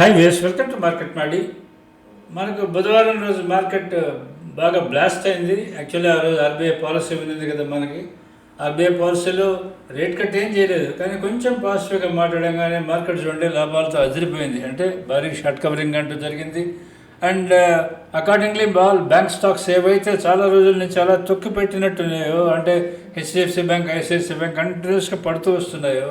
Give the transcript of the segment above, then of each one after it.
Hi వేస్ welcome to market మాడి మనకు బుధవారం రోజు మార్కెట్ బాగా బ్లాస్ట్ అయింది యాక్చువల్లీ ఆ రోజు ఆర్బీఐ పాలసీ ఉంది కదా మనకి ఆర్బీఐ పాలసీలో రేట్ కట్ ఏం చేయలేదు కానీ కొంచెం పాజిటివ్గా మాట్లాడంగానే మార్కెట్ చూడండి లాభాలతో అదిరిపోయింది అంటే భారీ షార్ట్ కవరింగ్ అంటూ జరిగింది అండ్ అకార్డింగ్లీ బాల్ బ్యాంక్ స్టాక్స్ ఏవైతే చాలా రోజుల నుంచి చాలా తొక్కి పెట్టినట్టున్నాయో అంటే హెచ్డిఎఫ్సి బ్యాంక్ ఐసిఐసి బ్యాంక్ కంటిన్యూస్గా పడుతూ వస్తున్నాయో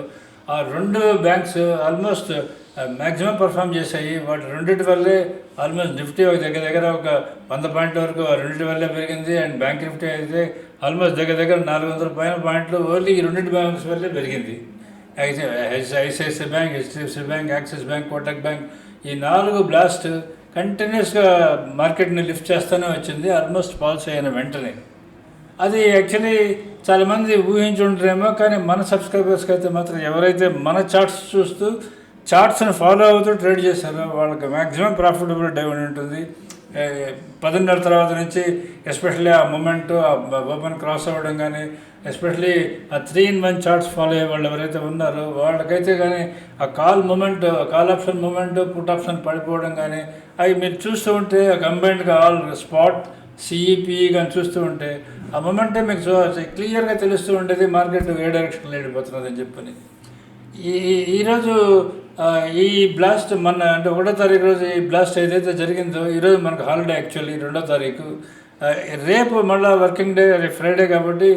ఆ రెండు బ్యాంక్స్ ఆల్మోస్ట్ మ్యాక్సిమం పర్ఫామ్ చేశాయి వాటి రెండింటి వల్లే ఆల్మోస్ట్ నిఫ్టీ ఒక దగ్గర దగ్గర ఒక వంద పాయింట్ల వరకు రెండింటి వల్లే పెరిగింది. అండ్ బ్యాంక్ నిఫ్టీ అయితే ఆల్మోస్ట్ దగ్గర దగ్గర నాలుగు వందల పైన పాయింట్లు ఓన్లీ ఈ రెండింటి బ్యాంక్స్ వల్లే పెరిగింది. ICICI bank HDFC bank Axis bank Kotak bank ఈ నాలుగు బ్లాస్ట్ కంటిన్యూస్గా మార్కెట్ని లిఫ్ట్ చేస్తూనే వచ్చింది. ఆల్మోస్ట్ పాల్స్ అయిన వెంటనే. అది యాక్చువల్లీ చాలామంది ఊహించుంటారేమో కానీ మన సబ్స్క్రైబర్స్కి అయితే మాత్రం ఎవరైతే మన చార్ట్స్ చూస్తూ చార్ట్స్ని ఫాలో అవుతూ ట్రేడ్ చేశారు. వాళ్ళకి మ్యాక్సిమం ప్రాఫిటబుల్ డే ఉంటుంది. పదిన్నర తర్వాత నుంచి ఎస్పెషల్లీ ఆ మూమెంట్ ఆ ఓపెన్ క్రాస్ అవ్వడం కానీ ఎస్పెషల్లీ ఆ three in one charts follow అయ్యే వాళ్ళు ఎవరైతే ఉన్నారో వాళ్ళకైతే కానీ ఆ call movement call option movement put option పడిపోవడం కానీ అవి మీరు చూస్తూ ఉంటే కంబైన్డ్గా ఆల్ స్పాట్ సిఈపిఈ కానీ చూస్తూ ఉంటే ఆ మూమెంటే మీకు చూ క్లియర్గా తెలుస్తూ ఉండేది మార్కెట్ ఏ డైరెక్షన్లో వెళ్ళిపోతున్నదని చెప్పని. ఈ ఈరోజు ఈ బ్లాస్ట్ మన అంటే ఒకటో తారీఖు రోజు ఈ బ్లాస్ట్ ఏదైతే జరిగిందో ఈరోజు మనకు హాలిడే యాక్చువల్లీ రెండో తారీఖు. రేపు మళ్ళీ వర్కింగ్ డే రేపు ఫ్రైడే కాబట్టి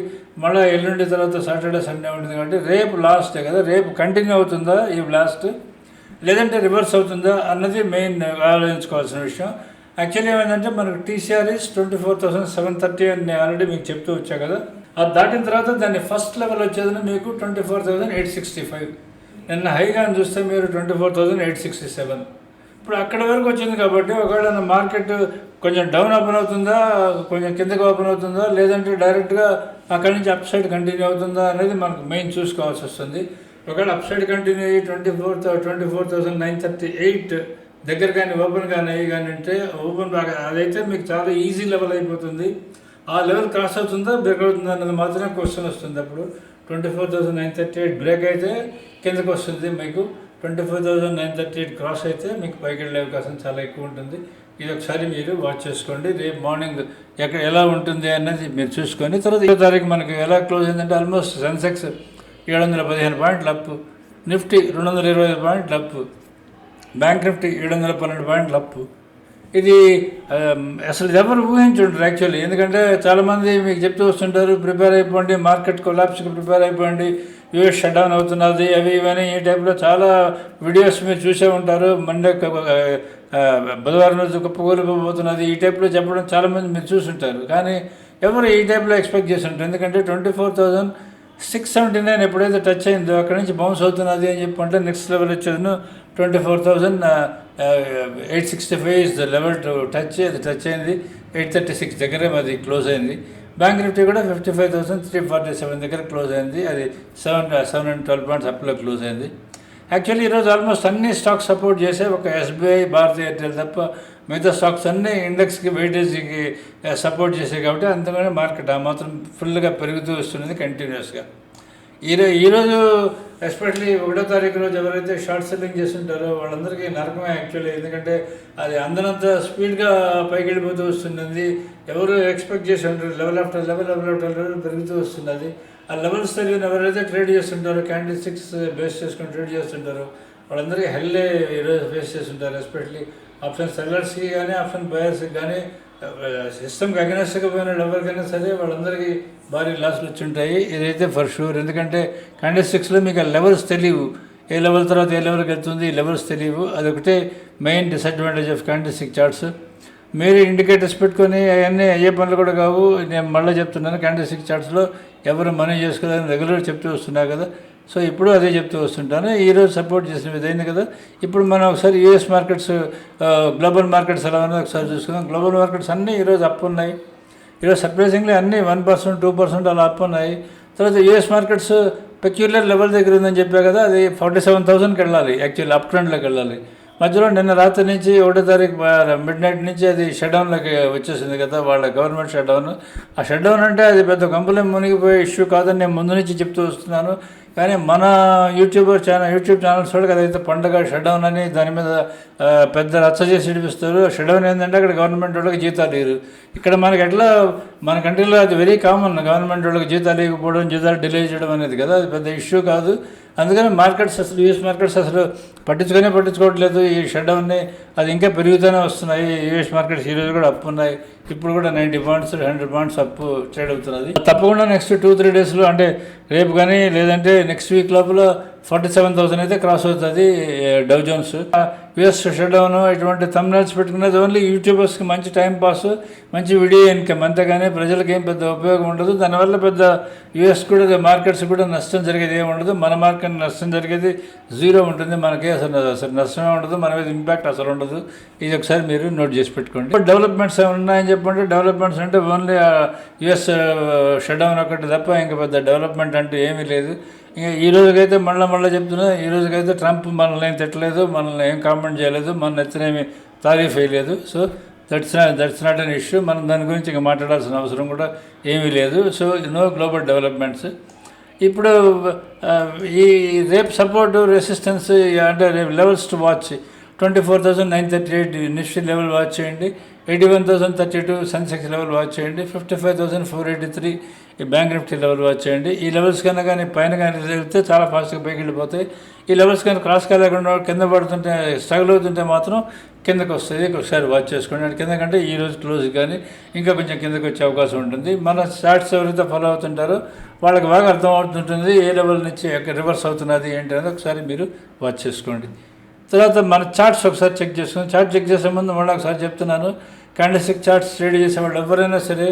మళ్ళీ ఎల్లుండి తర్వాత సాటర్డే సండే ఉంటుంది కాబట్టి రేపు లాస్ట్ కదా రేపు కంటిన్యూ అవుతుందా ఈ బ్లాస్ట్ లేదంటే రివర్స్ అవుతుందా అన్నది మెయిన్ ఆలోచించుకోవాల్సిన విషయం. యాక్చువల్లీ ఏమైందంటే మనకు TCRS twenty four thousand seven thirty అని నేను ఆల్రెడీ మీకు చెప్తూ వచ్చా కదా. అది దాటిన తర్వాత దాన్ని ఫస్ట్ లెవెల్ వచ్చేది మీకు twenty four thousand eight sixty five నిన్న హైగా చూస్తే మీరు twenty four thousand eight sixty seven. ఇప్పుడు అక్కడ వరకు వచ్చింది కాబట్టి ఒకవేళ మార్కెట్ కొంచెం డౌన్ ఓపెన్ అవుతుందా కొంచెం కిందకి ఓపెన్ అవుతుందా లేదంటే డైరెక్ట్గా అక్కడి నుంచి అప్ సైడ్ కంటిన్యూ అవుతుందా అనేది మనకు మెయిన్ చూసుకోవాల్సి వస్తుంది. ఒకవేళ అప్ సైడ్ కంటిన్యూ అయ్యి twenty four twenty four thousand nine thirty eight దగ్గర కానీ ఓపెన్ కానీ అయ్యి కానీ అంటే ఓపెన్ బాగా అదైతే మీకు చాలా ఈజీ లెవెల్ అయిపోతుంది. ఆ లెవెల్ క్రాస్ అవుతుందా బ్రేక్ అవుతుందా అన్నది మాత్రమే క్వశ్చన్ వస్తుంది అప్పుడు. Twenty four thousand nine thirty eight break అయితే కిందకు వస్తుంది మీకు. Twenty four thousand nine thirty eight cross అయితే మీకు పైకి వెళ్ళే అవకాశం చాలా ఎక్కువ ఉంటుంది. ఇది ఒకసారి మీరు వాచ్ చేసుకోండి. రేపు మార్నింగ్ ఎక్కడ ఎలా ఉంటుంది అన్నది మీరు చూసుకొని తర్వాత ఇరవై తారీఖు మనకి ఎలా క్లోజ్ అయిందంటే ఆల్మోస్ట్ సెన్సెక్స్ ఏడు వందల పదిహేను పాయింట్లు అప్. నిఫ్టీ రెండు వందల ఇరవై ఐదు పాయింట్లు అప్. బ్యాంక్ నిఫ్టీ ఏడు వందల పన్నెండు పాయింట్లు అప్పు ఇది um, అసలు ఎవరు ఊహించుంటారు యాక్చువల్లీ ఎందుకంటే చాలామంది మీకు చెప్తూ వస్తుంటారు ప్రిపేర్ అయిపోండి మార్కెట్ కొలాప్స్కి ప్రిపేర్ అయిపోండి యూఎస్ షట్ డౌన్ అవుతున్నది అవి ఇవన్నీ ఈ టైప్లో చాలా వీడియోస్ మీరు చూసే ఉంటారు. మండే uh, బుధవారం రోజు కుప్పకూలిపోతున్నది ఈ టైప్లో చెప్పడం చాలామంది మీరు చూసుంటారు. కానీ ఎవరు ఈ టైప్లో ఎక్స్పెక్ట్ చేస్తుంటారు? ఎందుకంటే twenty four thousand six seventy nine ఎప్పుడైతే టచ్ అయిందో అక్కడ నుంచి బౌన్స్ అవుతున్నది అని చెప్పి అంటే నెక్స్ట్ లెవెల్ వచ్చేది twenty four thousand eight sixty five is the level to touch అది టచ్ అయింది. ఎయిట్ థర్టీ సిక్స్ దగ్గరే అది క్లోజ్ అయింది. బ్యాంక్ నిఫ్టీ కూడా fifty five thousand three forty seven దగ్గర క్లోజ్ అయింది. అది seven seven and twelve points అప్లో close అయింది. యాక్చువల్లీ ఈరోజు ఆల్మోస్ట్ అన్ని స్టాక్స్ సపోర్ట్ చేసే ఒక ఎస్బీఐ భారతీయ ఎయిర్టెల్ తప్ప మిగతా స్టాక్స్ అన్నీ ఇండెక్స్కి వెయిటేజీకి సపోర్ట్ చేసాయి కాబట్టి అంతగానే మార్కెట్ ఆ మాత్రం ఫుల్గా పెరుగుతూ వస్తున్నది కంటిన్యూస్గా ఈరో ఈరోజు ఎస్పెషలీ ఒకటో తారీఖు రోజు ఎవరైతే షార్ట్ సెల్లింగ్ చేస్తుంటారో వాళ్ళందరికీ నరకమే యాక్చువల్లీ. ఎందుకంటే అది అందనంత స్పీడ్గా పైకి వెళ్ళిపోతూ వస్తున్నది. ఎవరు ఎక్స్పెక్ట్ చేసి ఉంటారు level after level level after level పెరుగుతూ వస్తున్నది. ఆ లెవెల్స్ తెలియని ఎవరైతే ట్రేడ్ చేస్తుంటారో క్యాండిల్ సిక్స్ బేస్ చేసుకొని ట్రేడ్ చేస్తుంటారో వాళ్ళందరికీ హెల్లే ఈరోజు ఫేస్ చేస్తుంటారు. ఎస్పెషలీ ఆప్షన్ సెల్లర్స్కి కానీ ఆప్షన్ బయర్స్కి కానీ సిస్టమ్కి అగెనెస్ట్గా పోయిన ఎవరికైనా సరే వాళ్ళందరికీ భారీ లాస్లు వచ్చి ఉంటాయి ఇదైతే ఫర్ షూర్ ఎందుకంటే క్యాండిల్ సిక్స్లో మీకు ఆ లెవెల్స్ తెలియవు. ఏ లెవెల్ తర్వాత ఏ లెవెల్కి వెళ్తుంది ఈ లెవెల్స్ తెలియవు. అదొకటే main disadvantage of candle charts మీరు ఇండికేటర్స్ పెట్టుకొని అవన్నీ అయ్యే పనులు కూడా కావు. నేను మళ్ళీ చెప్తున్నాను క్యాండిల్ సిక్స్ చార్ట్స్లో ఎవరు మనీ చేసుకోవాలని రెగ్యులర్ చెప్తూ వస్తున్నారు కదా. సో ఇప్పుడు అదే చెప్తూ వస్తుంటాను. ఈరోజు సపోర్ట్ చేసిన విధంగా కదా. ఇప్పుడు మనం ఒకసారి యూఎస్ మార్కెట్స్ గ్లోబల్ మార్కెట్స్ ఎలా ఉన్నదో ఒకసారి చూసుకుందాం. గ్లోబల్ మార్కెట్స్ అన్నీ ఈరోజు అప్ ఉన్నాయి. ఈరోజు సర్ప్రైజింగ్లీ అన్నీ వన్ పర్సెంట్ టూ పర్సెంట్ అలా అప్ ఉన్నాయి. తర్వాత యూఎస్ మార్కెట్స్ పెక్యులర్ లెవెల్ దగ్గర ఉందని చెప్పా కదా అది ఫార్టీ సెవెన్ థౌసండ్కి వెళ్ళాలి. యాక్చువల్లీ అప్ ట్రెండ్లోకి వెళ్ళాలి. మధ్యలో నిన్న రాత్రి నుంచి ఒకటో తారీఖు మిడ్ నైట్ నుంచి అది షట్డౌన్లోకి వచ్చేసింది కదా వాళ్ళ గవర్నమెంట్ షట్డౌన్ ఆ షట్డౌన్ అంటే అది పెద్ద కంపెనీ మునిగిపోయే ఇష్యూ కాదని నేను ముందు నుంచి చెప్తూ వస్తున్నాను. కానీ మన యూట్యూబర్ ఛానల్ యూట్యూబ్ ఛానల్స్ వాళ్ళకి అదైతే పండగ షడౌన్ అని దాని మీద పెద్ద రచ్చ చేసి ఇడిపిస్తారు. షడౌన్ ఏంటంటే అక్కడ గవర్నమెంట్ వాళ్ళకి జీతాలు లేరు ఇక్కడ మనకి ఎట్లా మన కంట్రీలో అది వెరీ కామన్. గవర్నమెంట్ వాళ్ళకి జీతాలు లేకపోవడం జీతాలు డిలే చేయడం అనేది కదా అది పెద్ద ఇష్యూ కాదు. అందుకని మార్కెట్స్ అసలు యూఎస్ మార్కెట్స్ అసలు పట్టించుకునే పట్టించుకోవట్లేదు. ఈ షట్డౌన్ని అది ఇంకా పెరుగుతూనే వస్తున్నాయి. యూఎస్ మార్కెట్స్ ఈ రోజు కూడా అప్పు ఉన్నాయి. ఇప్పుడు కూడా ninety points hundred points up trade అవుతున్నది. తప్పకుండా నెక్స్ట్ టూ త్రీ డేస్లో అంటే రేపు కానీ లేదంటే నెక్స్ట్ వీక్ లోపల ఫార్టీ సెవెన్ థౌసండ్ అయితే క్రాస్ అవుతుంది డౌ జోన్స్. యుఎస్ షడౌను ఇటువంటి తమ్నైల్స్ పెట్టుకునేది ఓన్లీ యూట్యూబర్స్కి మంచి టైం పాస్ మంచి వీడియో ఇన్కమ్ అంతేగాని ప్రజలకు ఏం పెద్ద ఉపయోగం ఉండదు. దానివల్ల పెద్ద యుఎస్ కూడా మార్కెట్స్ కూడా నష్టం జరిగేది ఏమి ఉండదు. మన మార్కెట్ నష్టం జరిగేది జీరో ఉంటుంది. మనకి అసలు అసలు నష్టమే ఉండదు. మన మీద ఇంపాక్ట్ అసలు ఉండదు. ఇది ఒకసారి మీరు నోట్ చేసి పెట్టుకోండి. డెవలప్మెంట్స్ ఏమైనా ఉన్నాయని చెప్పండి డెవలప్మెంట్స్ అంటే ఓన్లీ యుఎస్ షడౌన్ ఒకటి తప్ప ఇంకా పెద్ద డెవలప్మెంట్ అంటూ ఏమీ లేదు. ఇంకా ఈ రోజుకైతే మళ్ళీ మళ్ళీ చెప్తున్నా ఈ రోజుకైతే ట్రంప్ మనల్ని ఏం తిట్టలేదు మనల్ని ఏం కామెంట్ చేయలేదు మన ఎత్తనేమి తారీఫ్ వేయలేదు so that's that's not an issue మనం దాని గురించి ఇంకా మాట్లాడాల్సిన అవసరం కూడా ఏమీ లేదు. సో నో గ్లోబల్ డెవలప్మెంట్స్ ఇప్పుడు ఈ రేప్ సపోర్ట్ రెసిస్టెన్స్ అంటే రేపు levels to watch twenty four thousand nine thirty eight Nifty level watch చేయండి. Eighty one thousand thirty two Sensex level watch చేయండి. Fifty five thousand four eighty three ఈ bank Nifty level watch చేయండి. ఈ levels కన్నా కానీ పైన కానీ వెళ్తే చాలా ఫాస్ట్గా పైకి వెళ్ళిపోతాయి. ఈ లెవెల్స్ కానీ క్రాస్ కాలేకుండా కింద పడుతుంటే స్ట్రగుల్ అవుతుంటే మాత్రం కిందకు వస్తుంది. ఒకసారి వాచ్ చేసుకోండి అంటే కింద కంటే ఈ రోజు క్లోజ్ కానీ ఇంకా కొంచెం కిందకు వచ్చే అవకాశం ఉంటుంది. మన చార్ట్స్ ఎవరైతే ఫాలో అవుతుంటారో వాళ్ళకి బాగా అర్థం అవుతుంటుంది. ఏ లెవెల్ నుంచి రివర్స్ అవుతున్నది ఏంటి అనేది ఒకసారి మీరు వాచ్ చేసుకోండి. తర్వాత మన చార్ట్స్ ఒకసారి చెక్ చేసుకుని చార్ట్ చెక్ చేసే ముందు మళ్ళీ ఒకసారి చెప్తున్నాను. క్యాండిస్టిక్ చార్ట్స్ ట్రేడ్ చేసేవాళ్ళు ఎవరైనా సరే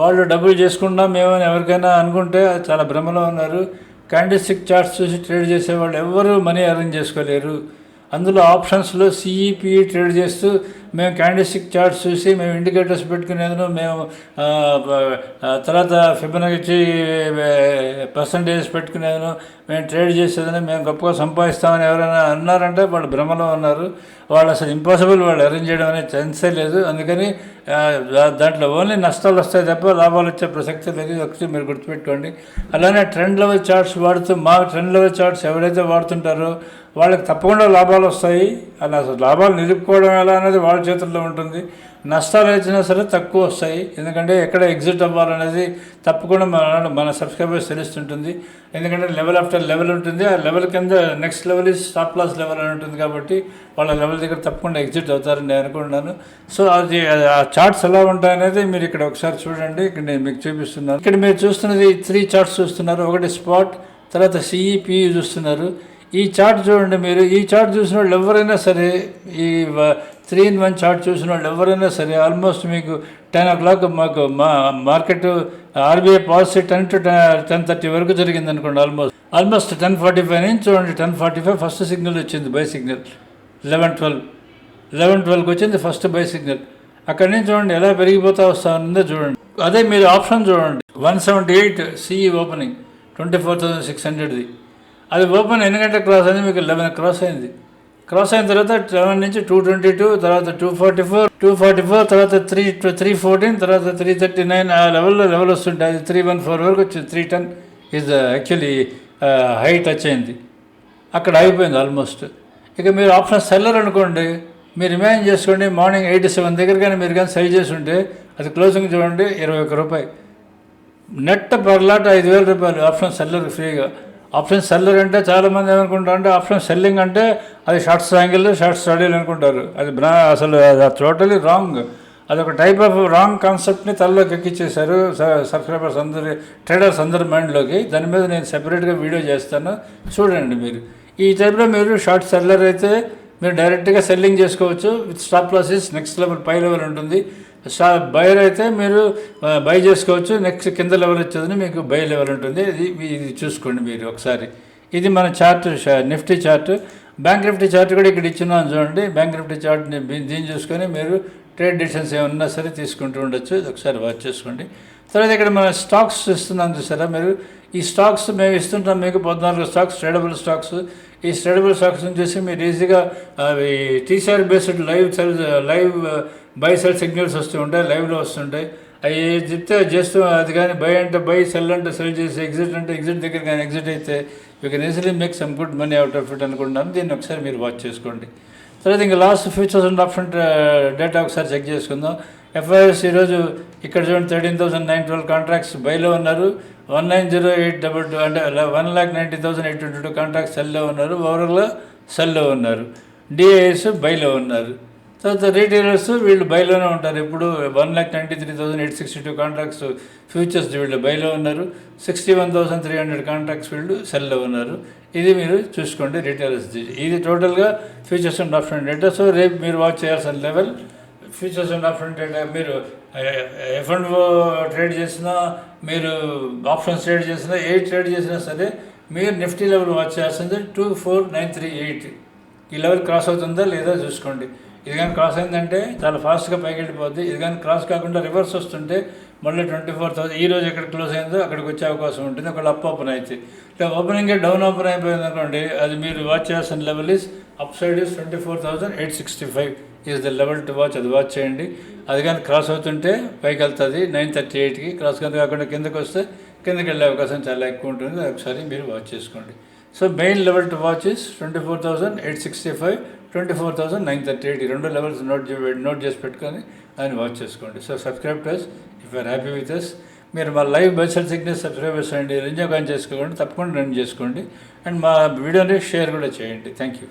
వాళ్ళు డబ్బులు చేసుకుంటాం మేమని ఎవరికైనా అనుకుంటే చాలా భ్రమలో ఉన్నారు. క్యాండిస్టిక్ చార్ట్స్ చూసి ట్రేడ్ చేసేవాళ్ళు ఎవరు మనీ అరేంజ్ చేసుకోలేరు. అందులో ఆప్షన్స్లో సిఈపిఈ ట్రేడ్ చేస్తూ మేము క్యాండిస్టిక్ చార్ట్స్ చూసి మేము ఇండికేటర్స్ పెట్టుకునేందుకు మేము తర్వాత ఫిబనకి పర్సంటేజ్ పెట్టుకునేందుకు మేము ట్రేడ్ చేసేదని మేము గొప్పగా సంపాదిస్తామని ఎవరైనా అన్నారంటే వాళ్ళు భ్రమలో ఉన్నారు. వాళ్ళు అసలు ఇంపాసిబుల్ వాళ్ళు అరేంజ్ చేయడం అనేది ఛాన్సే లేదు. అందుకని దాంట్లో ఓన్లీ నష్టాలు వస్తాయి తప్ప లాభాలు వచ్చే ప్రసక్తి లేదు. ఒకటి మీరు గుర్తుపెట్టుకోండి. అలానే ట్రెండ్ లెవెల్ చార్ట్స్ వాడుతూ మా ట్రెండ్ లెవెల్ చార్ట్స్ ఎవరైతే వాడుతుంటారో వాళ్ళకి తప్పకుండా లాభాలు వస్తాయి. అలా అసలు లాభాలు నిలుపుకోవడం ఎలా అనేది వాళ్ళ చేతుల్లో ఉంటుంది. నష్టాలు వచ్చినా సరే తక్కువ వస్తాయి. ఎందుకంటే ఎక్కడ ఎగ్జిట్ అవ్వాలనేది తప్పకుండా మన మన సబ్స్క్రైబర్స్ తెలుస్తుంటుంది. ఎందుకంటే లెవెల్ ఆఫ్టర్ లెవెల్ ఉంటుంది. ఆ లెవెల్ కింద next level is stop loss level అని ఉంటుంది కాబట్టి వాళ్ళ లెవెల్ దగ్గర తప్పకుండా ఎగ్జిట్ అవుతారని నేను అనుకుంటున్నాను. సో అది ఆ చార్ట్స్ ఎలా ఉంటాయనేది మీరు ఇక్కడ ఒకసారి చూడండి. ఇక్కడ నేను మీకు చూపిస్తున్నాను. ఇక్కడ మీరు చూస్తున్నది త్రీ చార్ట్స్ చూస్తున్నారు. ఒకటి స్పాట్ తర్వాత సిఈపిఈ చూస్తున్నారు. ఈ చార్ట్ చూడండి మీరు. ఈ చార్ట్ చూసిన వాళ్ళు ఎవరైనా సరే ఈ త్రీ ఇన్ వన్ చార్ట్ చూసిన వాళ్ళు ఎవరైనా సరే ఆల్మోస్ట్ మీకు టెన్ ఓ క్లాక్ మాకు మా market RBI policy ten to ten thirty వరకు జరిగింది అనుకోండి almost. Almost ten forty five నుంచి చూడండి ten forty five first signal వచ్చింది buy signal. Eleven twelve. Eleven ట్వెల్వ్కి వచ్చింది ఫస్ట్ బై సిగ్నల్. అక్కడి నుంచి చూడండి ఎలా పెరిగిపోతా వస్తా ఉందో చూడండి. అదే మీరు ఆప్షన్ చూడండి. One seventy eight CE opening twenty four thousand six హండ్రెడ్ది. అది ఓపెన్ ఎన్ని గంటల క్రాస్ అయింది మీకు లెవెన్ క్రాస్ అయింది. క్రాస్ అయిన తర్వాత సెవెన్ నుంచి టూ ట్వంటీ టూ తర్వాత two forty four two forty four తర్వాత త్రీ త్రీ ఫోర్టీన్ తర్వాత త్రీ థర్టీ నైన్ ఆ లెవెల్లో లెవెల్ వస్తుంటాయి. అది త్రీ వన్ ఫోర్ వరకు వచ్చింది three ten is actually high touch అయింది. అక్కడ అయిపోయింది ఆల్మోస్ట్ ఇక మీరు ఆప్షన్ సెల్లర్ అనుకోండి మీరు ఇమాజిన్ చేసుకోండి మార్నింగ్ ఎయిటీ సెవెన్ దగ్గర కానీ మీరు కానీ సైజ్ చేసి ఉంటే అది క్లోజింగ్ చూడండి ఇరవై ఒక్క రూపాయి. నెట్ పర్లాట ఐదు వేల రూపాయలు ఆప్షన్ సెల్లర్ ఫ్రీగా ఆప్షన్ సెల్లర్ అంటే చాలామంది ఏమనుకుంటారు అంటే ఆప్షన్ సెల్లింగ్ అంటే అది షార్ట్స్ యాంగిల్ షార్ట్స్ స్టడీలు అనుకుంటారు. అది అసలు టోటలీ రాంగ్ అది ఒక టైప్ ఆఫ్ రాంగ్ కాన్సెప్ట్ని తలలోకి ఎక్కిచ్చేశారు సబ్స్క్రైబర్స్ అందరి ట్రేడర్స్ అందరి మైండ్లోకి దాని మీద నేను సెపరేట్గా వీడియో చేస్తాను. చూడండి మీరు. ఈ టైంలో మీరు షార్ట్ సెల్లర్ అయితే మీరు డైరెక్ట్గా సెల్లింగ్ చేసుకోవచ్చు. With stop losses next level pi level ఉంటుంది. బయర్ అయితే మీరు బై చేసుకోవచ్చు. నెక్స్ట్ కింద లెవెల్ వచ్చేది మీకు బై లెవెల్ ఉంటుంది. ఇది ఇది చూసుకోండి మీరు ఒకసారి. ఇది మన chart Nifty chart. Bank Nifty chart కూడా ఇక్కడ ఇచ్చినాను చూడండి. బ్యాంక్ నిఫ్టీ చార్ట్ని దీన్ని చూసుకొని మీరు ట్రేడ్ డిసిషన్స్ ఏమన్నా సరే తీసుకుంటూ ఉండొచ్చు. ఇది ఒకసారి వాచ్ చేసుకోండి. తర్వాత ఇక్కడ మన స్టాక్స్ ఇస్తున్నాం చూసారా మీరు? ఈ స్టాక్స్ మేము ఇస్తుంటాం మీకు పద్నాలుగు స్టాక్స్ ట్రేడబుల్ స్టాక్స్. ఈ ట్రేడబుల్ స్టాక్స్ చూసి మీరు ఈజీగా అవి TCR based live sell live buy sell signals వస్తూ ఉంటాయి లైవ్లో వస్తుంటాయి. అవి చెప్తే చేస్తూ అది కానీ బై అంటే బై సెల్ అంటే సెల్ చేసి ఎగ్జిట్ అంటే ఎగ్జిట్ దగ్గర కానీ ఎగ్జిట్ అయితే you can easily make some good money out of it అనుకుంటున్నాను. దీన్ని ఒకసారి మీరు వాచ్ చేసుకోండి. తర్వాత ఇంకా last futures and option data ఒకసారి చెక్ చేసుకుందాం. ఎఫ్ఐఎస్ ఈరోజు ఇక్కడ చూడండి thirteen thousand nine twelve contracts బైలో ఉన్నారు. One nine zero eight double two అంటే one lakh ninety thousand eight twenty two contracts సెల్లో ఉన్నారు. ఓవరాల్గా సెల్లో ఉన్నారు. డిఐఎస్ బైలో ఉన్నారు. తర్వాత రీటైలర్స్ వీళ్ళు బయలోనే ఉంటారు. ఇప్పుడు one lakh twenty three thousand eight sixty two contracts futures వీళ్ళు బయలో ఉన్నారు. Sixty one thousand three hundred contracts వీళ్ళు సెల్లో ఉన్నారు. ఇది మీరు చూసుకోండి రీటైలర్స్ ఇది టోటల్గా futures and option data so రేపు మీరు వాచ్ చేయాల్సిన level futures and option data మీరు ఎఫ్ అండ్ ట్రేడ్ చేసినా మీరు ఆప్షన్స్ ట్రేడ్ చేసినా ఏ ట్రేడ్ చేసినా సరే మీరు నిఫ్టీ లెవెల్ వాచ్ చేయాల్సింది two four nine three eight ఈ లెవెల్ క్రాస్ అవుతుందా లేదా చూసుకోండి. ఇది కానీ క్రాస్ అయిందంటే చాలా ఫాస్ట్గా పైకి వెళ్ళిపోద్ది ఇది కానీ క్రాస్ కాకుండా రివర్స్ వస్తుంటే మళ్ళీ ట్వంటీ ఫోర్ థౌసండ్ ఈ రోజు ఎక్కడ క్లోజ్ అయిందో అక్కడికి వచ్చే అవకాశం ఉంటుంది. ఒకవేళ అప్ ఓపెన్ అయితే. ఇట్లా ఓపెనింగ్ డౌన్ ఓపెన్ అయిపోయింది అనుకోండి అది మీరు వాచ్ చేయాల్సిన level is upside is twenty four thousand eight sixty five is the level to watch అది వాచ్ చేయండి. అది కానీ క్రాస్ అవుతుంటే పైకి వెళ్తుంది నైన్ థర్టీ ఎయిట్కి క్రాస్ కింద కాకుండా కిందకి వస్తే కిందకి వెళ్ళే అవకాశం చాలా ఎక్కువ ఉంటుంది. అది ఒకసారి మీరు వాచ్ చేసుకోండి. So main level to watch is twenty four thousand eight sixty five twenty four thousand nine thirty eight ఈ రెండు లెవెల్స్ నోట్ నోట్ చేసి పెట్టుకొని ఆయన వాచ్ చేసుకోండి. So subscribe to us if are happy with us మీరు మా live buy sell signals subscribe చేయండి enjoy కానీ చేసుకోండి. తప్పకుండా రన్ చేసుకోండి. అండ్ మా వీడియోని షేర్ కూడా చేయండి. Thank you